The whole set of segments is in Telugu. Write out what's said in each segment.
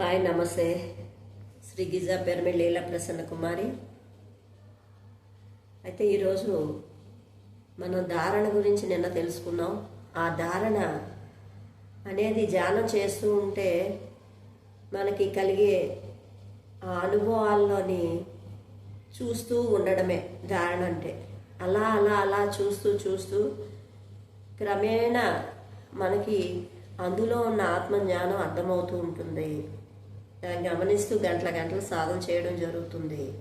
హాయ్ నమస్తే. శ్రీ గిజా పేరు లీలా ప్రసన్న కుమారి. అయితే ఈరోజు మనం ధారణ గురించి నిన్న తెలుసుకున్నాం. ఆ ధారణ అనేది ధ్యానం చేస్తూ ఉంటే మనకి కలిగే ఆ అనుభవాల్లోని చూస్తూ ఉండడమే ధారణ అంటే. అలా అలా అలా చూస్తూ చూస్తూ క్రమేణా మనకి అందులో ఉన్న ఆత్మ జ్ఞానం అర్థమవుతూ ఉంటుంది. గమనిస్తూ గంటల గంటలు సాధన చేయడం జరుగుతుంది.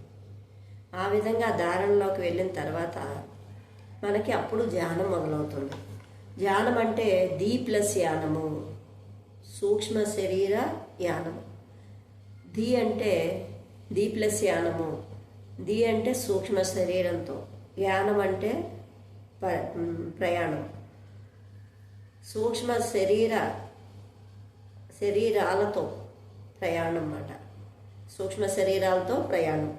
ఆ విధంగా ధారణలోకి వెళ్ళిన తర్వాత మనకి అప్పుడు ధ్యానం మొదలవుతుంది. ధ్యానం అంటే ది ప్లస్ యానము సూక్ష్మ శరీర యానము. ది అంటే ది ప్లస్ యానము ది అంటే సూక్ష్మ శరీరంతో. యానం అంటే ప్రయాణం. సూక్ష్మ శరీర శరీరాలతో ప్రయాణం అన్నమాట సూక్ష్మ శరీరాలతో ప్రయాణం.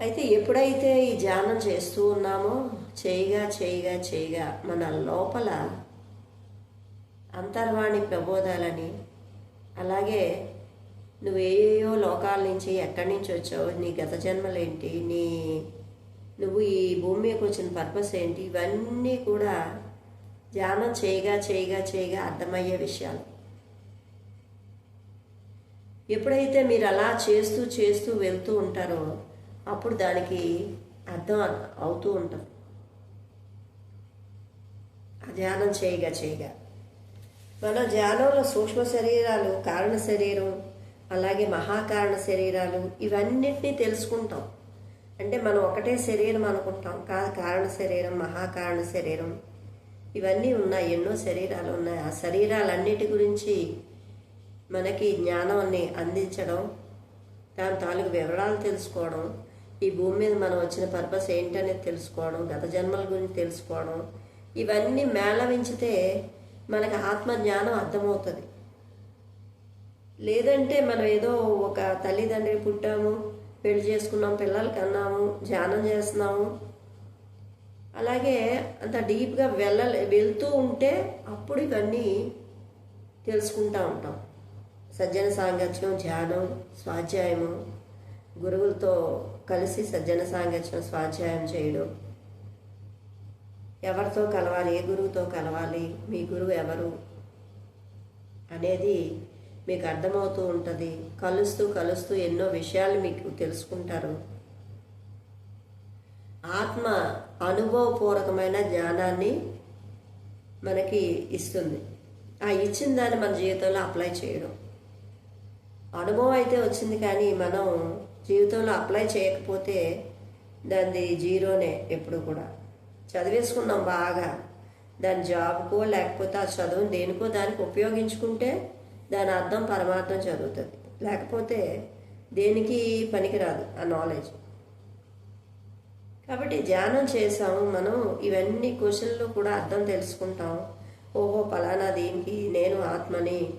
అయితే ఎప్పుడైతే ఈ ధ్యానం చేస్తూ ఉన్నామో చేయగా చేయగా చేయగా మన లోపల అంతర్వాణి ప్రబోధాలని అలాగే నువ్వు ఏయో లోకాల నుంచి ఎక్కడి నుంచి వచ్చావు నీ గత జన్మలేంటి నీ నువ్వు ఈ భూమి మీదకి వచ్చిన పర్పస్ ఏంటి ఇవన్నీ కూడా ధ్యానం చేయగా చేయగా చేయగా అర్థమయ్యే విషయాలు. ఎప్పుడైతే మీరు అలా చేస్తూ చేస్తూ వెళ్తూ ఉంటారో అప్పుడు దానికి అర్థం అవుతూ ఉంటుంది ధ్యానం చేయగా చేయగా. మన ధ్యానంలో సూక్ష్మ శరీరాలు కారణ శరీరం అలాగే మహాకారణ శరీరాలు ఇవన్నిటినీ తెలుసుకుంటాం. అంటే మనం ఒకటే శరీరం అనుకుంటాం. కాదు కారణ శరీరం మహాకారణ శరీరం ఇవన్నీ ఉన్నాయి. ఎన్నో శరీరాలు ఉన్నాయి. ఆ శరీరాలన్నిటి గురించి మనకి జ్ఞానాన్ని అందించడం దాని తాలూకు వివరాలు తెలుసుకోవడం ఈ భూమి మీద మనం వచ్చిన పర్పస్ ఏంటనేది తెలుసుకోవడం గత జన్మల గురించి తెలుసుకోవడం ఇవన్నీ మేళవించితే మనకి ఆత్మ జ్ఞానం అర్థమవుతుంది. లేదంటే మనం ఏదో ఒక తల్లిదండ్రి పుట్టాము పెళ్ళి చేసుకున్నాం పిల్లలు కన్నాము ధ్యానం చేస్తున్నాము. అలాగే అంత డీప్గా వెళ్ళ వెళ్తూ ఉంటే అప్పుడు ఇవన్నీ తెలుసుకుంటా ఉంటాం. సజ్జన సాంగత్యం ధ్యానం స్వాధ్యాయము. గురువులతో కలిసి సజ్జన సాంగత్యం స్వాధ్యాయం చేయడం. ఎవరితో కలవాలి ఏ గురువుతో కలవాలి మీ గురువు ఎవరు అనేది మీకు అర్థమవుతూ ఉంటుంది. కలుస్తూ కలుస్తూ ఎన్నో విషయాలు మీకు తెలుసుకుంటారు. ఆత్మ అనుభవపూర్వకమైన జ్ఞానాన్ని మనకి ఇస్తుంది. ఆ ఇచ్చిన దాన్ని మన జీవితంలో అప్లై చేయడం. అనుభవం అయితే వచ్చింది కానీ మనం జీవితంలో అప్లై చేయకపోతే దాన్ని జీరోనే ఎప్పుడు కూడా. చదివేసుకున్నాం బాగా. దాని జాబ్కో లేకపోతే ఆ చదువుని దేనికో దానికి ఉపయోగించుకుంటే దాని అర్థం పరమార్థం చదువుతుంది. లేకపోతే దేనికి పనికిరాదు ఆ నాలెడ్జ్ కాబట్టి ధ్యానం చేసాము మనం ఇవన్నీ క్వశ్చన్లు కూడా అర్థం తెలుసుకుంటాం. ఓహో పలానా దీనికి నేను ఆత్మని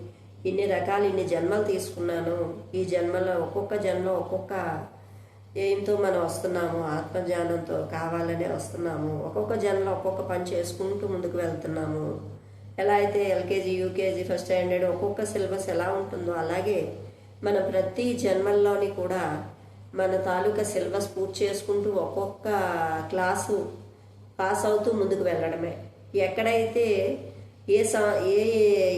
ఇన్ని రకాలు ఇన్ని జన్మలు తీసుకున్నాను. ఈ జన్మలో ఒక్కొక్క జన్మ ఒక్కొక్క ఏంతో మనం వస్తున్నాము ఆత్మజ్ఞానంతో కావాలనే వస్తున్నాము. ఒక్కొక్క జన్మలో ఒక్కొక్క పని చేసుకుంటూ ముందుకు వెళ్తున్నాము. ఎలా అయితే ఎల్కేజీ యూకేజీ ఫస్ట్ స్టాండర్డ్ ఒక్కొక్క సిలబస్ ఎలా ఉంటుందో అలాగే మన ప్రతి జన్మల్లోని కూడా మన తాలూకా సిలబస్ పూర్తి చేసుకుంటూ ఒక్కొక్క క్లాసు పాస్ అవుతూ ముందుకు వెళ్ళడమే. ఎక్కడైతే ఏ స ఏ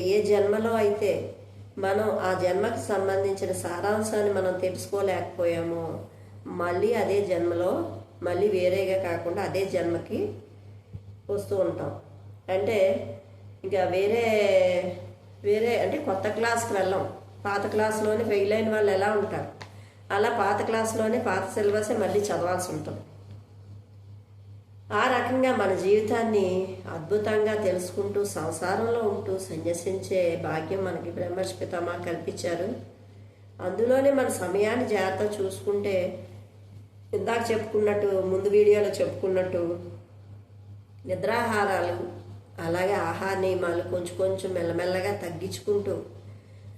ఏ జన్మలో అయితే మనం ఆ జన్మకు సంబంధించిన సారాంశాన్ని మనం తెలుసుకోలేకపోయామో మళ్ళీ అదే జన్మలో మళ్ళీ వేరేగా కాకుండా అదే జన్మకి వస్తూ ఉంటాం. అంటే ఇంకా వేరే వేరే అంటే కొత్త క్లాస్కి వెళ్ళాం. పాత క్లాస్లోనే ఫెయిల్ అయిన వాళ్ళు ఎలా ఉంటారు? అలా పాత క్లాస్లోనే పాత సిలబసే మళ్ళీ చదవాల్సి ఉంటుంది. ఆ రకంగా మన జీవితాన్ని అద్భుతంగా తెలుసుకుంటూ సంసారంలో ఉంటూ సన్యసించే భాగ్యం మనకి బ్రహ్మర్షి పితామా కల్పించారు. అందులోనే మన సమయాన్ని జాగ్రత్త చూసుకుంటే ఇందాక చెప్పుకున్నట్టు ముందు వీడియోలో చెప్పుకున్నట్టు నిద్రాహారాలు అలాగే ఆహార నియమాలు కొంచెం కొంచెం మెల్లమెల్లగా తగ్గించుకుంటూ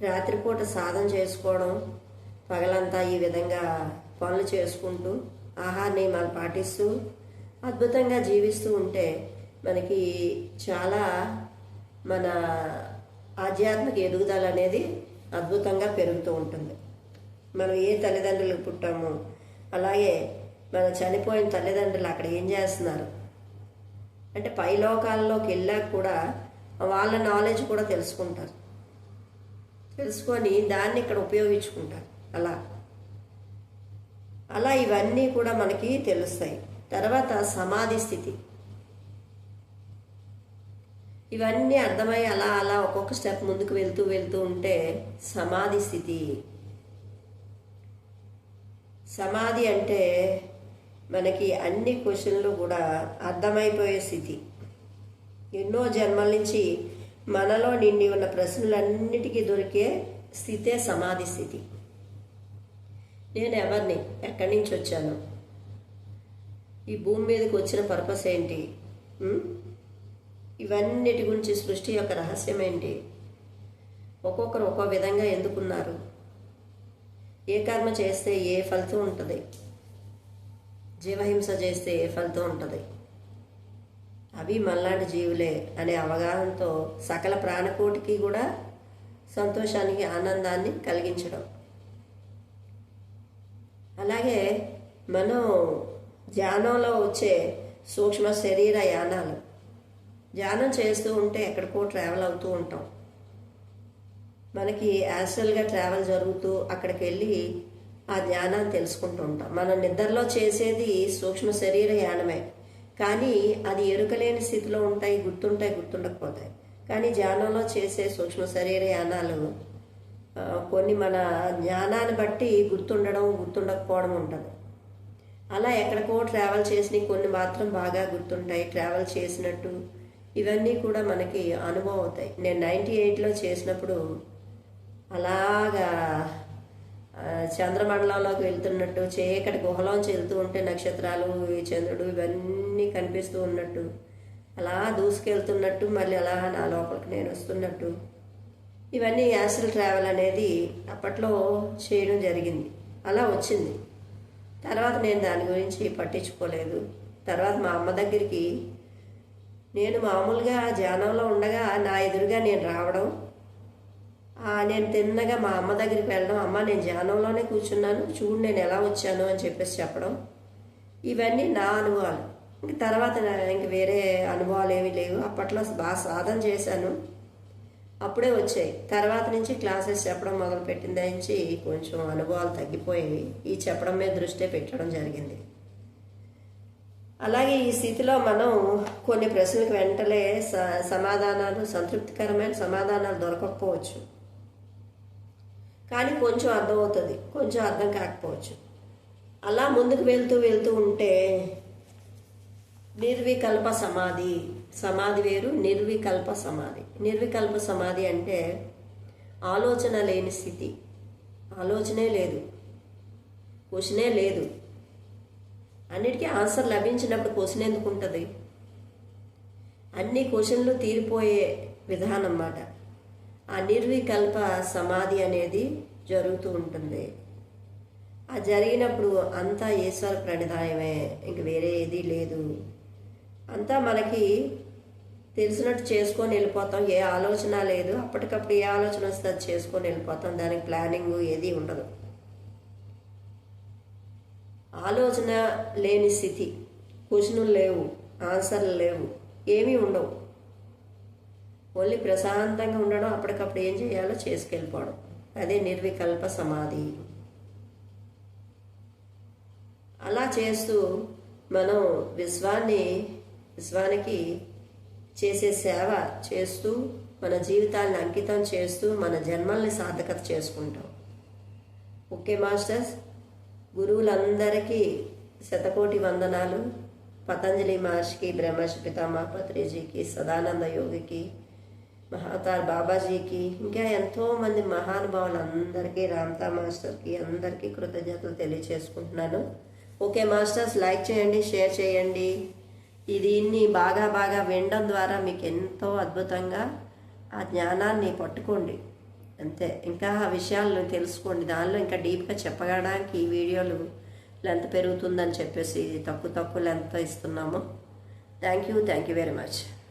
రాత్రిపూట సాధన చేసుకోవడం పగలంతా ఈ విధంగా పనులు చేసుకుంటూ ఆహార నియమాలు పాటిస్తూ అద్భుతంగా జీవిస్తూ ఉంటే మనకి చాలా మన ఆధ్యాత్మిక ఎదుగుదల అనేది అద్భుతంగా పెరుగుతూ ఉంటుంది. మనం ఏ తల్లిదండ్రులకు పుట్టాము అలాగే మన చనిపోయిన తల్లిదండ్రులు అక్కడ ఏం చేస్తున్నారు? అంటే పైలోకాల్లోకి వెళ్ళాక కూడా వాళ్ళ నాలెడ్జ్ కూడా తెలుసుకుంటారు. తెలుసుకొని దాన్ని ఇక్కడ ఉపయోగించుకుంటారు. అలా. అలా ఇవన్నీ కూడా మనకి తెలుస్తాయి. తర్వాత సమాధి స్థితి. ఇవన్నీ అర్థమై అలా అలా ఒక్కొక్క స్టెప్ ముందుకు వెళ్తూ వెళ్తూ ఉంటే సమాధి స్థితి. సమాధి అంటే మనకి అన్ని క్వశ్చన్లు కూడా అర్థమైపోయే స్థితి. ఎన్నో జన్మల నుంచి మనలో నిండి ఉన్న ప్రశ్నలన్నిటికీ దొరికే స్థితే సమాధి స్థితి. నేను ఎవరిని? ఎక్కడి నుంచి వచ్చాను? ఈ భూమి మీదకి వచ్చిన పర్పస్ ఏంటి? ఇవన్నిటి గురించి సృష్టి యొక్క రహస్యం ఏంటి? ఒక్కొక్కరు ఒక్కో విధంగా ఎందుకున్నారు? ఏ కర్మ చేస్తే ఏ ఫలితం ఉంటుంది? జీవహింస చేస్తే ఏ ఫలితం ఉంటుంది? అవి మనలాంటి జీవులే అనే అవగాహనతో సకల ప్రాణకోటికి కూడా సంతోషానికి ఆనందాన్ని కలిగించడం. అలాగే మనం ధ్యానంలో వచ్చే సూక్ష్మ శరీర యానాలు. ధ్యానం చేస్తూ ఉంటే ఎక్కడికో ట్రావెల్ అవుతూ ఉంటాం. మనకి యాక్చువల్గా ట్రావెల్ జరుగుతూ అక్కడికి వెళ్ళి ఆ ధ్యానాన్ని తెలుసుకుంటూ ఉంటాం. మనం నిద్రలో చేసేది సూక్ష్మ శరీర యానమే. కానీ అది ఎరుకలేని స్థితిలో ఉంటాయి గుర్తుంటాయి గుర్తుండకపోతాయి. కానీ ధ్యానంలో చేసే సూక్ష్మ శరీర యానాలు కొన్ని మన జ్ఞానాన్ని బట్టి గుర్తుండడం గుర్తుండకపోవడం ఉంటుంది. అలా ఎక్కడికో ట్రావెల్ చేసినవి కొన్ని మాత్రం బాగా గుర్తుంటాయి. ట్రావెల్ చేసినట్టు ఇవన్నీ కూడా మనకి అనుభవం అవుతాయి. నేను నైంటీ ఎయిట్లో చేసినప్పుడు అలాగా చంద్రమండలంలోకి వెళ్తున్నట్టు చీకటి గుహలోంచి వెళ్తూ ఉంటే నక్షత్రాలు చంద్రుడు ఇవన్నీ కనిపిస్తూ ఉన్నట్టు అలా దూసుకెళ్తున్నట్టు మళ్ళీ అలా నా లోపలికి నేను వస్తున్నట్టు ఇవన్నీ యాసిల్ ట్రావెల్ అనేది అప్పట్లో చేయడం జరిగింది. అలా వచ్చింది. తర్వాత నేను దాని గురించి పట్టించుకోలేదు. తర్వాత మా అమ్మ దగ్గరికి నేను మామూలుగా ధ్యానంలో ఉండగా నా ఎదురుగా నేను రావడం నేను తిన్నగా మా అమ్మ దగ్గరికి వెళ్ళడం అమ్మ నేను ధ్యానంలోనే కూర్చున్నాను చూడు నేను ఎలా వచ్చాను అని చెప్పేసి చెప్పడం. ఇవన్నీ నా అనుభవాలు. ఇంక తర్వాత ఇంక వేరే అనుభవాలు ఏమీ లేవు. అప్పట్లో బాగా సాధన చేశాను. అప్పుడే వచ్చాయి. తర్వాత నుంచి క్లాసెస్ చెప్పడం మొదలుపెట్టిన నుంచి కొంచెం అనుభవాలు తగ్గిపోయాయి ఈ చెప్పడం మీద దృష్టి పెట్టడం జరిగింది. అలాగే ఈ స్థితిలో మనం కొన్ని ప్రశ్నలకు వెంటనే స- సమాధానాలు సంతృప్తికరమైన సమాధానాలు దొరకకపోవచ్చు. కానీ కొంచెం అర్థమవుతుంది. కొంచెం అర్థం కాకపోవచ్చు. అలా ముందుకు వెళ్తూ వెళ్తూ ఉంటే నిర్వికల్ప సమాధి సమాధి వేరు నిర్వికల్ప సమాధి. నిర్వికల్ప సమాధి అంటే ఆలోచన లేని స్థితి. ఆలోచనే లేదు. క్వశ్చనే లేదు. అన్నిటికీ ఆన్సర్ లభించినప్పుడు క్వశ్చన్ ఎందుకు ఉంటుంది. అన్ని క్వశ్చన్లు తీరిపోయే విధానం అన్నమాట. ఆ నిర్వికల్ప సమాధి అనేది జరుగుతూ ఉంటుంది. ఆ జరిగినప్పుడు అంతా ఈశ్వర ప్రణిధాయమే ఇంక వేరే ఏది లేదు. అంతా మనకి తెలిసినట్టు చేసుకొని వెళ్ళిపోతాం. ఏ ఆలోచన లేదు. అప్పటికప్పుడు ఏ ఆలోచన వస్తే అది చేసుకొని వెళ్ళిపోతాం. దానికి ప్లానింగ్ ఏది ఉండదు. ఆలోచన లేని స్థితి. క్వశ్చన్లు లేవు. ఆన్సర్లు లేవు. ఏమీ ఉండవు. ఓన్లీ ప్రశాంతంగా ఉండడం అప్పటికప్పుడు ఏం చేయాలో చేసుకెళ్ళిపోవడం. అదే నిర్వికల్ప సమాధి. అలా చేస్తూ మనం విశ్వాన్ని విశ్వానికి చేసే సేవ చేస్తూ మన జీవితాలను అంకితం చేస్తూ మన జన్మల్ని సార్థకత చేసుకుంటాం. Okay masters? గురువులందరికీ శతకోటి వందనాలు. పతంజలి మహర్షికి బ్రహ్మర్షి పితామహ సదానంద యోగికి మహాతార్ బాబాజీకి ఇంకా ఎంతో మంది మహానుభావులందరికీ రామ్తా మాస్టర్కి అందరికీ కృతజ్ఞతలు తెలియచేసుకుంటున్నాను. ఓకే మాస్టర్స్ లైక్ చేయండి షేర్ చేయండి. దీన్ని బాగా బాగా వినడం ద్వారా మీకు ఎంతో అద్భుతంగా ఆ జ్ఞానాన్ని పట్టుకోండి. అంతే. ఇంకా ఆ విషయాలను తెలుసుకోండి. దానిలో ఇంకా డీప్గా చెప్పగడానికి ఈ వీడియోలు లెంత్ పెరుగుతుందని చెప్పేసి తక్కువ తక్కువ లెంత్ ఇస్తున్నాము. Thank you thank you very much.